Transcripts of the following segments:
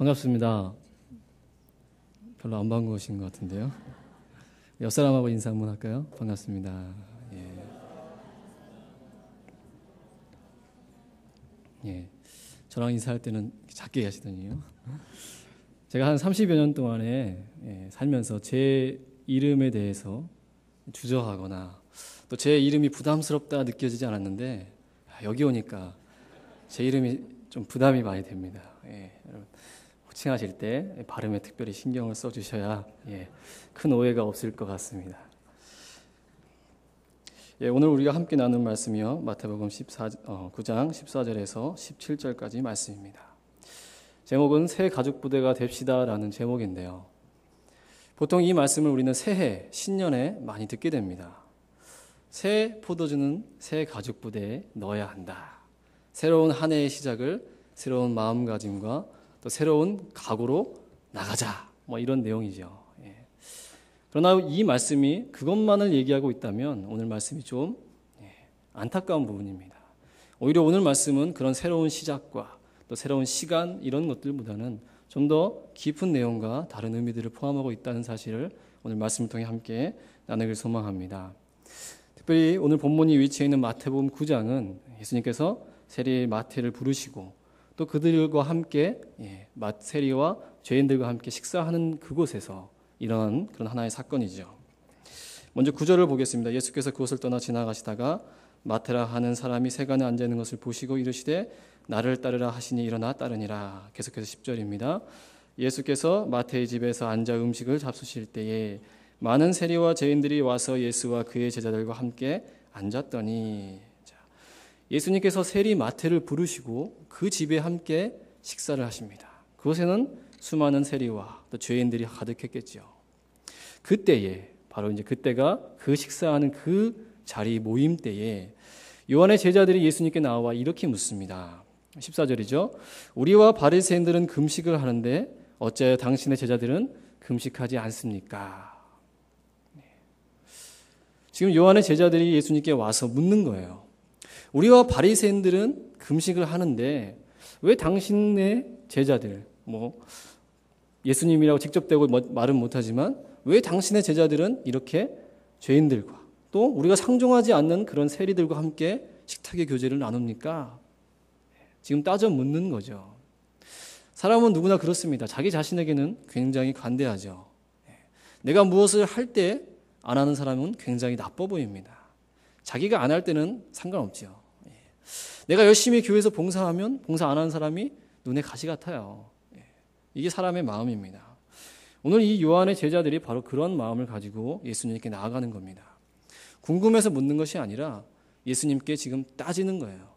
반갑습니다. 별로 안 반가우신 것 같은데요. 옆 사람하고 인사 한번 할까요? 반갑습니다. 예. 예. 저랑 인사할 때는 작게 하시더니요. 제가 한 30여 년 동안에 예, 살면서 제 이름에 대해서 주저하거나 또 제 이름이 부담스럽다 느껴지지 않았는데 여기 오니까 제 이름이 좀 부담이 많이 됩니다. 예, 여러분 호칭하실 때 발음에 특별히 신경을 써주셔야 예, 큰 오해가 없을 것 같습니다. 예, 오늘 우리가 함께 나눈 말씀이요 마태복음 14, 어, 9장 14절에서 17절까지 말씀입니다. 제목은 새 가족 부대가 됩시다라는 제목인데요. 보통 이 말씀을 우리는 새해 신년에 많이 듣게 됩니다. 새 포도주는 새 가족 부대에 넣어야 한다. 새로운 한 해의 시작을 새로운 마음가짐과 또 새로운 각오로 나가자. 뭐 이런 내용이죠. 예. 그러나 이 말씀이 그것만을 얘기하고 있다면 오늘 말씀이 좀 예, 안타까운 부분입니다. 오히려 오늘 말씀은 그런 새로운 시작과 또 새로운 시간 이런 것들보다는 좀 더 깊은 내용과 다른 의미들을 포함하고 있다는 사실을 오늘 말씀을 통해 함께 나누길 소망합니다. 특별히 오늘 본문이 위치해 있는 마태복음 9장은 예수님께서 세리 마태를 부르시고 또 그들과 함께 예, 세리와 죄인들과 함께 식사하는 그곳에서 일어난 그런 하나의 사건이죠. 먼저 구절을 보겠습니다. 예수께서 그곳을 떠나 지나가시다가 마테라 하는 사람이 세간에 앉아 있는 것을 보시고 이르시되 나를 따르라 하시니 일어나 따르니라. 계속해서 10절입니다. 예수께서 마태의 집에서 앉아 음식을 잡수실 때에 많은 세리와 죄인들이 와서 예수와 그의 제자들과 함께 앉았더니 예수님께서 세리 마태를 부르시고 그 집에 함께 식사를 하십니다. 그곳에는 수많은 세리와 또 죄인들이 가득했겠지요. 그때에 바로 이제 그때가 그 식사하는 그 자리 모임 때에 요한의 제자들이 예수님께 나와 이렇게 묻습니다. 14절이죠. 우리와 바리새인들은 금식을 하는데 어째 당신의 제자들은 금식하지 않습니까? 네. 지금 요한의 제자들이 예수님께 와서 묻는 거예요. 우리와 바리새인들은 금식을 하는데 왜 당신의 제자들 뭐 예수님이라고 직접 대고 뭐 말은 못하지만 왜 당신의 제자들은 이렇게 죄인들과 또 우리가 상종하지 않는 그런 세리들과 함께 식탁의 교제를 나눕니까? 지금 따져 묻는 거죠. 사람은 누구나 그렇습니다. 자기 자신에게는 굉장히 관대하죠. 내가 무엇을 할 때 안 하는 사람은 굉장히 나빠 보입니다. 자기가 안 할 때는 상관없지요. 예. 내가 열심히 교회에서 봉사하면 봉사 안 하는 사람이 눈에 가시 같아요. 예. 이게 사람의 마음입니다. 오늘 이 요한의 제자들이 바로 그런 마음을 가지고 예수님께 나아가는 겁니다. 궁금해서 묻는 것이 아니라 예수님께 지금 따지는 거예요.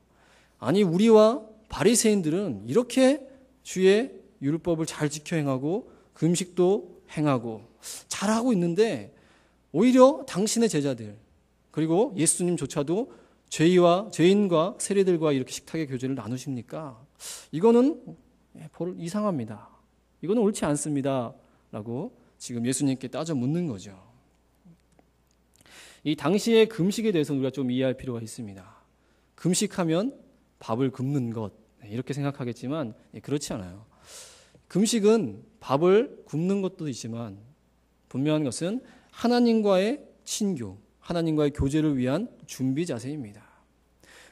아니 우리와 바리새인들은 이렇게 주의 율법을 잘 지켜 행하고 금식도 행하고 잘하고 있는데 오히려 당신의 제자들 그리고 예수님조차도 죄와 죄인과 세리들과 이렇게 식탁의 교제를 나누십니까? 이거는 예, 이상합니다. 이거는 옳지 않습니다.라고 지금 예수님께 따져 묻는 거죠. 이 당시의 금식에 대해서 우리가 좀 이해할 필요가 있습니다. 금식하면 밥을 굶는 것 네, 이렇게 생각하겠지만 예, 그렇지 않아요. 금식은 밥을 굶는 것도 있지만 분명한 것은 하나님과의 친교, 하나님과의 교제를 위한 준비 자세입니다.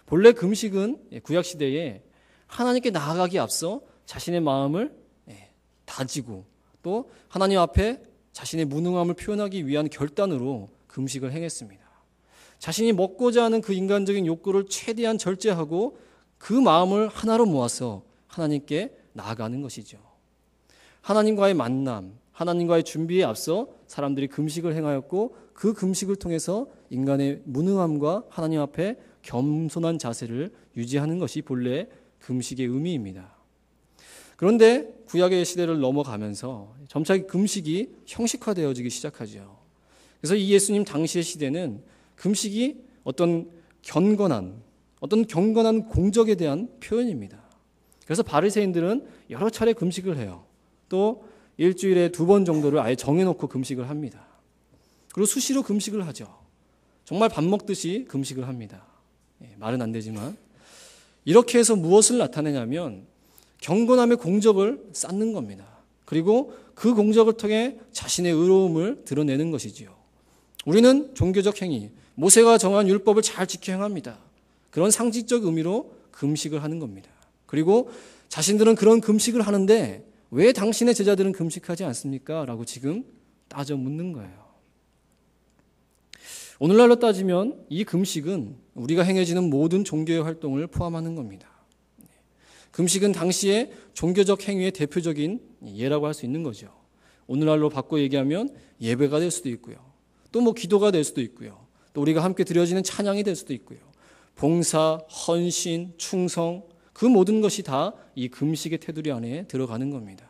본래 금식은 예, 구약 시대에 하나님께 나아가기 앞서 자신의 마음을 예, 다지고 또 하나님 앞에 자신의 무능함을 표현하기 위한 결단으로 금식을 행했습니다. 자신이 먹고자 하는 그 인간적인 욕구를 최대한 절제하고 그 마음을 하나로 모아서 하나님께 나아가는 것이죠. 하나님과의 만남, 하나님과의 준비에 앞서 사람들이 금식을 행하였고 그 금식을 통해서 인간의 무능함과 하나님 앞에 겸손한 자세를 유지하는 것이 본래 금식의 의미입니다. 그런데 구약의 시대를 넘어가면서 점차 금식이 형식화되어지기 시작하죠. 그래서 이 예수님 당시의 시대는 금식이 어떤 경건한 어떤 경건한 공적에 대한 표현입니다. 그래서 바리새인들은 여러 차례 금식을 해요. 또 일주일에 두 번 정도를 아예 정해놓고 금식을 합니다. 그리고 수시로 금식을 하죠. 정말 밥 먹듯이 금식을 합니다. 예, 말은 안 되지만 이렇게 해서 무엇을 나타내냐면 경건함의 공적을 쌓는 겁니다. 그리고 그 공적을 통해 자신의 의로움을 드러내는 것이지요. 우리는 종교적 행위, 모세가 정한 율법을 잘 지켜 행합니다. 그런 상징적 의미로 금식을 하는 겁니다. 그리고 자신들은 그런 금식을 하는데 왜 당신의 제자들은 금식하지 않습니까? 라고 지금 따져 묻는 거예요. 오늘날로 따지면 이 금식은 우리가 행해지는 모든 종교의 활동을 포함하는 겁니다. 금식은 당시의 종교적 행위의 대표적인 예라고 할 수 있는 거죠. 오늘날로 바꿔 얘기하면 예배가 될 수도 있고요. 또 뭐 기도가 될 수도 있고요. 또 우리가 함께 드려지는 찬양이 될 수도 있고요. 봉사, 헌신, 충성, 그 모든 것이 다 이 금식의 테두리 안에 들어가는 겁니다.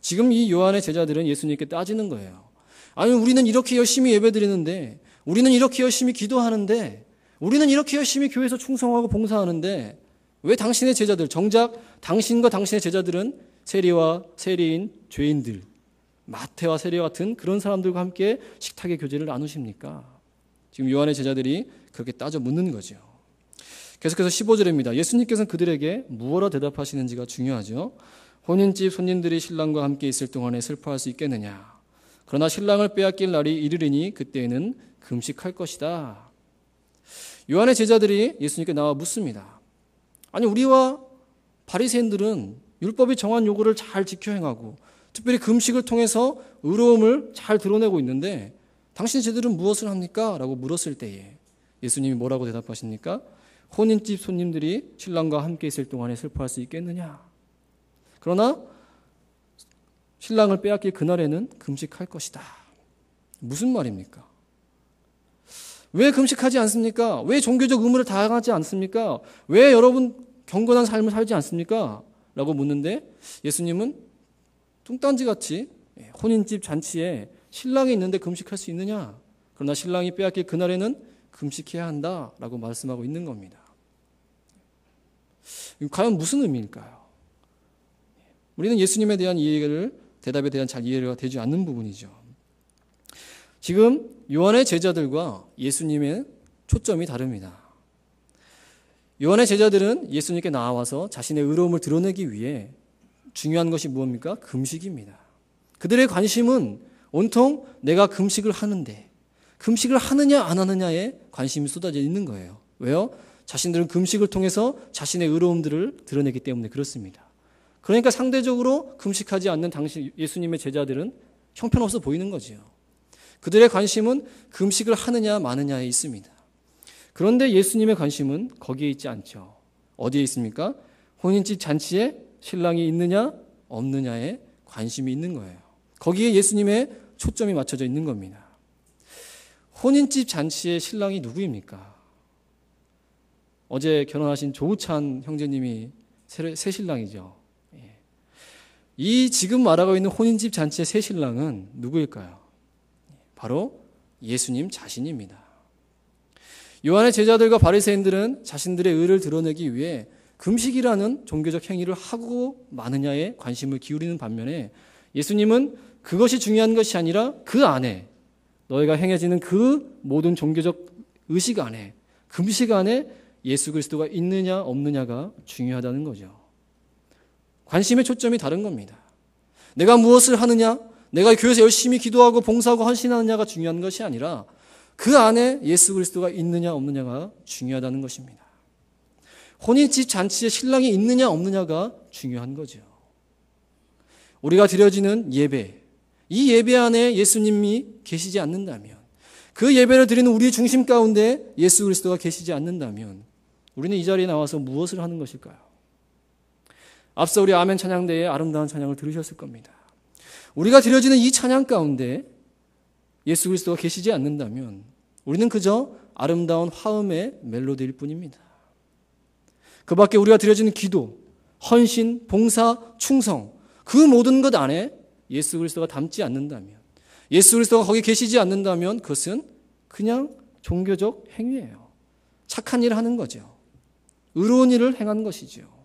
지금 이 요한의 제자들은 예수님께 따지는 거예요. 아니, 우리는 이렇게 열심히 예배 드리는데, 우리는 이렇게 열심히 기도하는데, 우리는 이렇게 열심히 교회에서 충성하고 봉사하는데, 왜 당신의 제자들, 정작 당신과 당신의 제자들은 세리와 세리인 죄인들, 마태와 세리 같은 그런 사람들과 함께 식탁의 교제를 나누십니까? 지금 요한의 제자들이 그렇게 따져 묻는 거죠. 계속해서 15절입니다. 예수님께서는 그들에게 무엇라 대답하시는지가 중요하죠. 혼인집 손님들이 신랑과 함께 있을 동안에 슬퍼할 수 있겠느냐. 그러나 신랑을 빼앗길 날이 이르리니 그때에는 금식할 것이다. 요한의 제자들이 예수님께 나와 묻습니다. 아니 우리와 바리새인들은 율법이 정한 요구를 잘 지켜 행하고 특별히 금식을 통해서 의로움을 잘 드러내고 있는데 당신 제들은 무엇을 합니까? 라고 물었을 때에 예수님이 뭐라고 대답하십니까? 혼인집 손님들이 신랑과 함께 있을 동안에 슬퍼할 수 있겠느냐? 그러나 신랑을 빼앗길 그날에는 금식할 것이다. 무슨 말입니까? 왜 금식하지 않습니까? 왜 종교적 의무를 다하지 않습니까? 왜 여러분 경건한 삶을 살지 않습니까? 라고 묻는데 예수님은 뚱딴지 같이 혼인집 잔치에 신랑이 있는데 금식할 수 있느냐? 그러나 신랑이 빼앗길 그날에는 금식해야 한다. 라고 말씀하고 있는 겁니다. 과연 무슨 의미일까요? 우리는 예수님에 대한 이해를, 대답에 대한 잘 이해가 되지 않는 부분이죠. 지금 요한의 제자들과 예수님의 초점이 다릅니다. 요한의 제자들은 예수님께 나와서 자신의 의로움을 드러내기 위해 중요한 것이 무엇입니까? 금식입니다. 그들의 관심은 온통 내가 금식을 하는데 금식을 하느냐 안 하느냐에 관심이 쏟아져 있는 거예요. 왜요? 자신들은 금식을 통해서 자신의 의로움들을 드러내기 때문에 그렇습니다. 그러니까 상대적으로 금식하지 않는 당시 예수님의 제자들은 형편없어 보이는 거지요. 그들의 관심은 금식을 하느냐 마느냐에 있습니다. 그런데 예수님의 관심은 거기에 있지 않죠. 어디에 있습니까? 혼인집 잔치에 신랑이 있느냐 없느냐에 관심이 있는 거예요. 거기에 예수님의 초점이 맞춰져 있는 겁니다. 혼인집 잔치에 신랑이 누구입니까? 어제 결혼하신 조우찬 형제님이 새 신랑이죠. 예. 이 지금 말하고 있는 혼인집 잔치의 새 신랑은 누구일까요? 바로 예수님 자신입니다. 요한의 제자들과 바리새인들은 자신들의 의를 드러내기 위해 금식이라는 종교적 행위를 하고 마느냐에 관심을 기울이는 반면에 예수님은 그것이 중요한 것이 아니라 그 안에 너희가 행해지는 그 모든 종교적 의식 안에 금식 안에 예수 그리스도가 있느냐 없느냐가 중요하다는 거죠. 관심의 초점이 다른 겁니다. 내가 무엇을 하느냐, 내가 교회에서 열심히 기도하고 봉사하고 헌신하느냐가 중요한 것이 아니라 그 안에 예수 그리스도가 있느냐 없느냐가 중요하다는 것입니다. 혼인집 잔치에 신랑이 있느냐 없느냐가 중요한 거죠. 우리가 드려지는 예배, 이 예배 안에 예수님이 계시지 않는다면, 그 예배를 드리는 우리 중심 가운데 예수 그리스도가 계시지 않는다면, 우리는 이 자리에 나와서 무엇을 하는 것일까요? 앞서 우리 아멘 찬양대에 아름다운 찬양을 들으셨을 겁니다. 우리가 드려지는 이 찬양 가운데 예수 그리스도가 계시지 않는다면 우리는 그저 아름다운 화음의 멜로디일 뿐입니다. 그 밖에 우리가 드려지는 기도, 헌신, 봉사, 충성, 그 모든 것 안에 예수 그리스도가 담지 않는다면, 예수 그리스도가 거기 계시지 않는다면 그것은 그냥 종교적 행위예요. 착한 일을 하는 거죠. 의로운 일을 행하는 것이죠.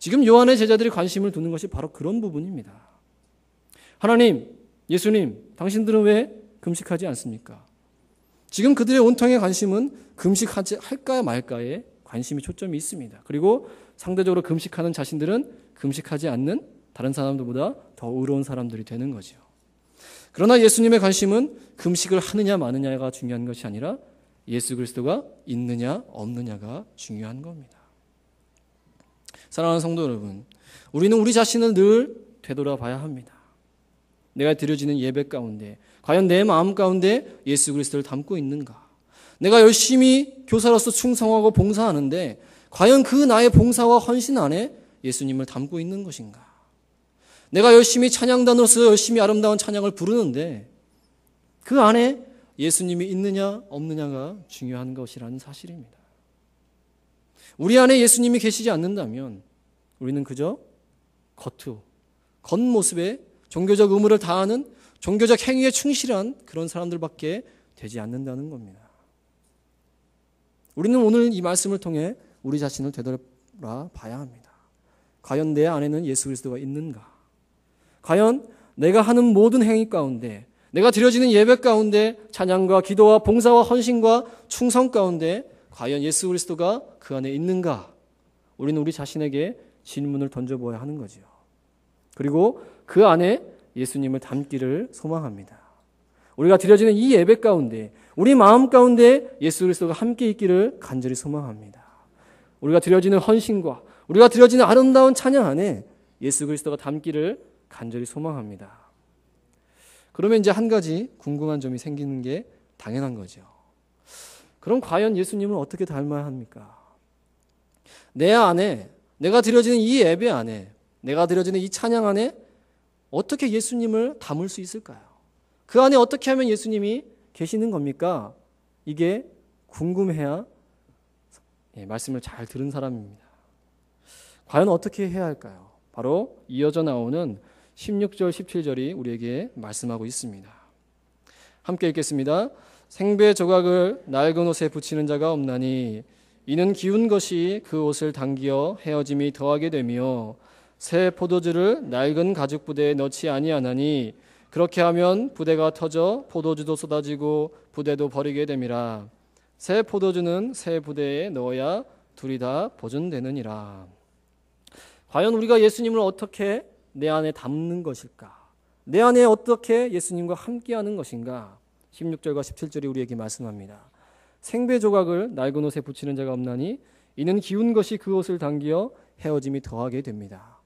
지금 요한의 제자들이 관심을 두는 것이 바로 그런 부분입니다. 하나님, 예수님, 당신들은 왜 금식하지 않습니까? 지금 그들의 온통의 관심은 금식하지 할까 말까에 관심이 초점이 있습니다. 그리고 상대적으로 금식하는 자신들은 금식하지 않는 다른 사람들보다 더 의로운 사람들이 되는 거죠. 그러나 예수님의 관심은 금식을 하느냐 마느냐가 중요한 것이 아니라 예수 그리스도가 있느냐 없느냐가 중요한 겁니다. 사랑하는 성도 여러분, 우리는 우리 자신을 늘 되돌아봐야 합니다. 내가 드려지는 예배 가운데 과연 내 마음 가운데 예수 그리스도를 담고 있는가? 내가 열심히 교사로서 충성하고 봉사하는데 과연 그 나의 봉사와 헌신 안에 예수님을 담고 있는 것인가? 내가 열심히 찬양단으로서 열심히 아름다운 찬양을 부르는데 그 안에 예수님이 있느냐 없느냐가 중요한 것이라는 사실입니다. 우리 안에 예수님이 계시지 않는다면 우리는 그저 겉으로 겉모습에 종교적 의무를 다하는 종교적 행위에 충실한 그런 사람들밖에 되지 않는다는 겁니다. 우리는 오늘 이 말씀을 통해 우리 자신을 되돌아 봐야 합니다. 과연 내 안에는 예수 그리스도가 있는가? 과연 내가 하는 모든 행위 가운데 내가 드려지는 예배 가운데 찬양과 기도와 봉사와 헌신과 충성 가운데 과연 예수 그리스도가 그 안에 있는가? 우리는 우리 자신에게 질문을 던져보아야 하는 거죠. 그리고 그 안에 예수님을 담기를 소망합니다. 우리가 드려지는 이 예배 가운데 우리 마음 가운데 예수 그리스도가 함께 있기를 간절히 소망합니다. 우리가 드려지는 헌신과 우리가 드려지는 아름다운 찬양 안에 예수 그리스도가 담기를 간절히 소망합니다. 그러면 이제 한 가지 궁금한 점이 생기는 게 당연한 거죠. 그럼 과연 예수님을 어떻게 닮아야 합니까? 내 안에 내가 드려지는 이 예배 안에 내가 드려지는 이 찬양 안에 어떻게 예수님을 담을 수 있을까요? 그 안에 어떻게 하면 예수님이 계시는 겁니까? 이게 궁금해야 예, 말씀을 잘 들은 사람입니다. 과연 어떻게 해야 할까요? 바로 이어져 나오는 16절, 17절이 우리에게 말씀하고 있습니다. 함께 읽겠습니다. 생배 조각을 낡은 옷에 붙이는 자가 없나니 이는 기운 것이 그 옷을 당기어 헤어짐이 더하게 되며 새 포도주를 낡은 가죽 부대에 넣지 아니하나니 그렇게 하면 부대가 터져 포도주도 쏟아지고 부대도 버리게 됨이라 새 포도주는 새 부대에 넣어야 둘이 다 보존되느니라 과연 우리가 예수님을 어떻게 내 안에 담는 것일까? 내 안에 어떻게 예수님과 함께하는 것인가? 16절과 17절이 우리에게 말씀합니다. 생배 조각을 낡은 옷에 붙이는 자가 없나니 이는 기운 것이 그 옷을 당기어 헤어짐이 더하게 됩니다.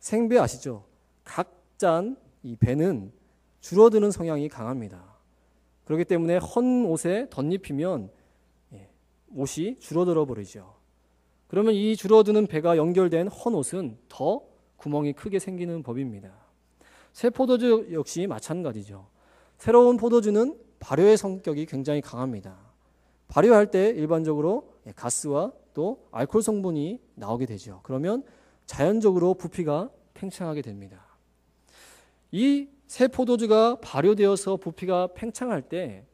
생배 아시죠? 각잔 이 배는 줄어드는 성향이 강합니다. 그렇기 때문에 헌 옷에 덧입히면 예, 옷이 줄어들어 버리죠. 그러면 이 줄어드는 배가 연결된 헌 옷은 더 구멍이 크게 생기는 법입니다. 새 포도주 역시 마찬가지죠. 새로운 포도주는 발효의 성격이 굉장히 강합니다. 발효할 때 일반적으로 예, 가스와 또 알코올 성분이 나오게 되죠. 그러면 자연적으로 부피가 팽창하게 됩니다. 이 새 포도주가 발효되어서 부피가 팽창할 때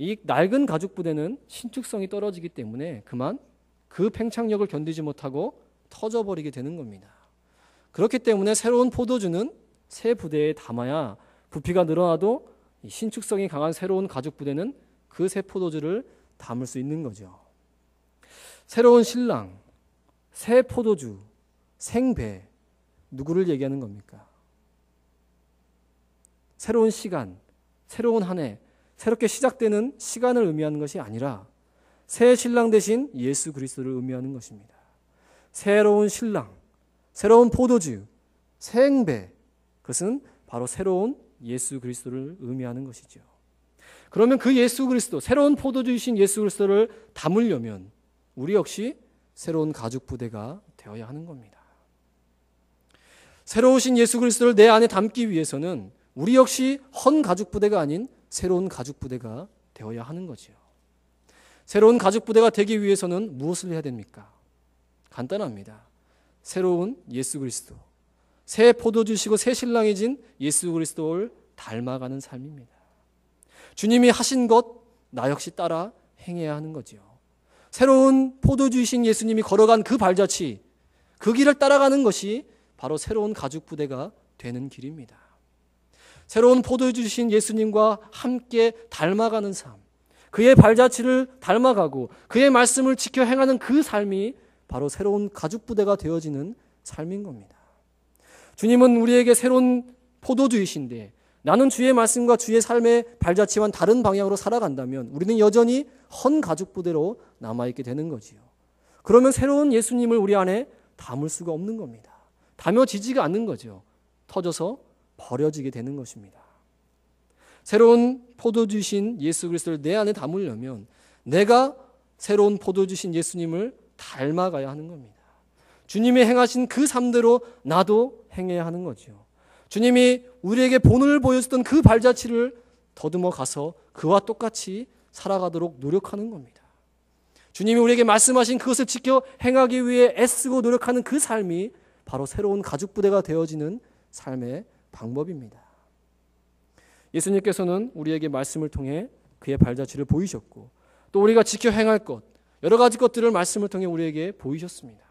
이 낡은 가죽 부대는 신축성이 떨어지기 때문에 그만 그 팽창력을 견디지 못하고 터져버리게 되는 겁니다. 그렇기 때문에 새로운 포도주는 새 부대에 담아야 부피가 늘어나도 신축성이 강한 새로운 가죽 부대는 그 새 포도주를 담을 수 있는 거죠. 새로운 신랑, 새 포도주, 생배, 누구를 얘기하는 겁니까? 새로운 시간, 새로운 한 해, 새롭게 시작되는 시간을 의미하는 것이 아니라 새 신랑 대신 예수 그리스도를 의미하는 것입니다. 새로운 신랑, 새로운 포도주, 생배, 그것은 바로 새로운 예수 그리스도를 의미하는 것이죠. 그러면 그 예수 그리스도, 새로운 포도주이신 예수 그리스도를 담으려면 우리 역시 새로운 가죽 부대가 되어야 하는 겁니다. 새로우신 예수 그리스도를 내 안에 담기 위해서는 우리 역시 헌 가죽 부대가 아닌 새로운 가죽 부대가 되어야 하는 거지요. 새로운 가죽 부대가 되기 위해서는 무엇을 해야 됩니까? 간단합니다. 새로운 예수 그리스도, 새 포도주시고 새 신랑이진 예수 그리스도를 닮아가는 삶입니다. 주님이 하신 것, 나 역시 따라 행해야 하는 거지요. 새로운 포도주이신 예수님이 걸어간 그 발자취, 그 길을 따라가는 것이 바로 새로운 가죽 부대가 되는 길입니다. 새로운 포도주신 예수님과 함께 닮아가는 삶. 그의 발자취를 닮아가고 그의 말씀을 지켜 행하는 그 삶이 바로 새로운 가죽 부대가 되어지는 삶인 겁니다. 주님은 우리에게 새로운 포도주이신데 나는 주의 말씀과 주의 삶의 발자취와는 다른 방향으로 살아간다면 우리는 여전히 헌 가죽 부대로 남아있게 되는 거지요. 그러면 새로운 예수님을 우리 안에 담을 수가 없는 겁니다. 담여지지가 않는 거죠. 터져서 버려지게 되는 것입니다. 새로운 포도주신 예수 그리스도를 내 안에 담으려면 내가 새로운 포도주신 예수님을 닮아가야 하는 겁니다. 주님이 행하신 그 삶대로 나도 행해야 하는 거죠. 주님이 우리에게 본을 보여줬던 그 발자취를 더듬어 가서 그와 똑같이 살아가도록 노력하는 겁니다. 주님이 우리에게 말씀하신 그것을 지켜 행하기 위해 애쓰고 노력하는 그 삶이 바로 새로운 가죽 부대가 되어지는 삶의 방법입니다. 예수님께서는 우리에게 말씀을 통해 그의 발자취를 보이셨고 또 우리가 지켜 행할 것 여러 가지 것들을 말씀을 통해 우리에게 보이셨습니다.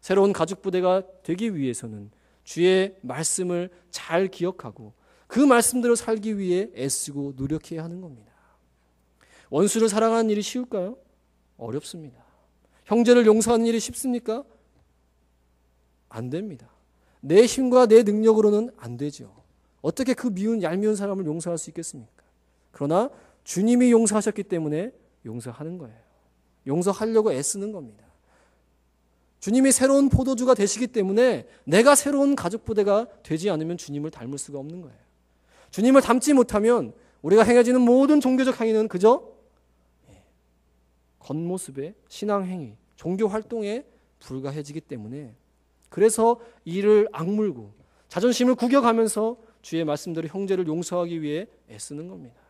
새로운 가죽 부대가 되기 위해서는 주의 말씀을 잘 기억하고 그 말씀대로 살기 위해 애쓰고 노력해야 하는 겁니다. 원수를 사랑하는 일이 쉬울까요? 어렵습니다. 형제를 용서하는 일이 쉽습니까? 안 됩니다. 내 힘과 내 능력으로는 안 되죠. 어떻게 그 미운 얄미운 사람을 용서할 수 있겠습니까? 그러나 주님이 용서하셨기 때문에 용서하는 거예요. 용서하려고 애쓰는 겁니다. 주님이 새로운 포도주가 되시기 때문에 내가 새로운 가족 부대가 되지 않으면 주님을 닮을 수가 없는 거예요. 주님을 닮지 못하면 우리가 행해지는 모든 종교적 행위는 그저 예, 겉모습의 신앙 행위, 종교 활동에 불과해지기 때문에 그래서 이를 악물고 자존심을 구겨가면서 주의 말씀대로 형제를 용서하기 위해 애쓰는 겁니다.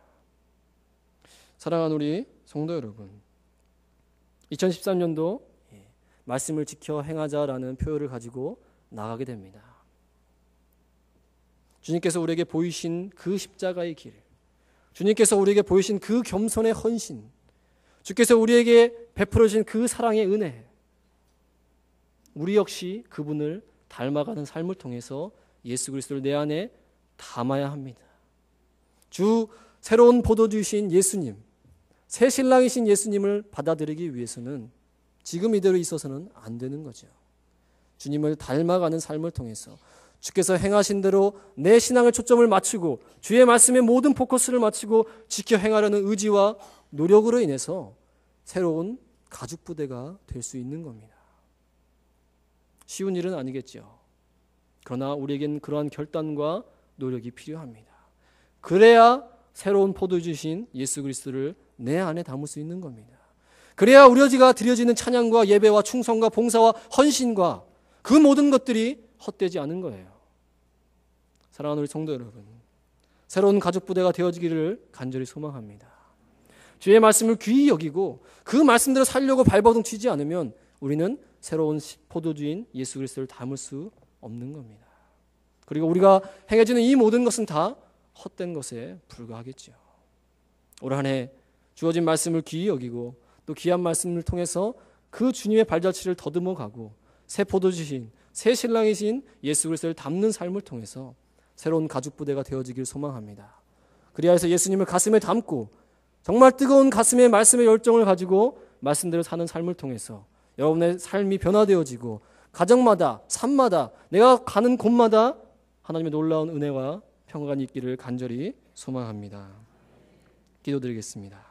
사랑하는 우리 성도 여러분, 2013년도 예, 말씀을 지켜 행하자라는 표현을 가지고 나가게 됩니다. 주님께서 우리에게 보이신 그 십자가의 길, 주님께서 우리에게 보이신 그 겸손의 헌신, 주께서 우리에게 베풀어 주신 그 사랑의 은혜, 우리 역시 그분을 닮아가는 삶을 통해서 예수 그리스도를 내 안에 담아야 합니다. 주 새로운 포도주신 예수님, 새 신랑이신 예수님을 받아들이기 위해서는 지금 이대로 있어서는 안 되는 거죠. 주님을 닮아가는 삶을 통해서 주께서 행하신 대로 내 신앙의 초점을 맞추고 주의 말씀에 모든 포커스를 맞추고 지켜 행하려는 의지와 노력으로 인해서 새로운 가죽 부대가 될 수 있는 겁니다. 쉬운 일은 아니겠죠. 그러나 우리에겐 그러한 결단과 노력이 필요합니다. 그래야 새로운 포도 주신 예수 그리스도를 내 안에 담을 수 있는 겁니다. 그래야 우리가 드려지는 찬양과 예배와 충성과 봉사와 헌신과 그 모든 것들이 헛되지 않은 거예요. 사랑하는 우리 성도 여러분, 새로운 가족 부대가 되어지기를 간절히 소망합니다. 주의 말씀을 귀히 여기고 그 말씀대로 살려고 발버둥 치지 않으면 우리는 새로운 포도주인 예수 그리스도를 담을 수 없는 겁니다. 그리고 우리가 행해지는 이 모든 것은 다 헛된 것에 불과하겠지요. 올 한해 주어진 말씀을 귀히 여기고 또 귀한 말씀을 통해서 그 주님의 발자취를 더듬어 가고 새 포도주신 새 신랑이신 예수 그리스도를 담는 삶을 통해서 새로운 가죽 부대가 되어지길 소망합니다. 그리하여서 예수님을 가슴에 담고 정말 뜨거운 가슴에 말씀의 열정을 가지고 말씀대로 사는 삶을 통해서 여러분의 삶이 변화되어지고 가정마다 삶마다 내가 가는 곳마다 하나님의 놀라운 은혜와 평강이 있기를 간절히 소망합니다. 기도드리겠습니다.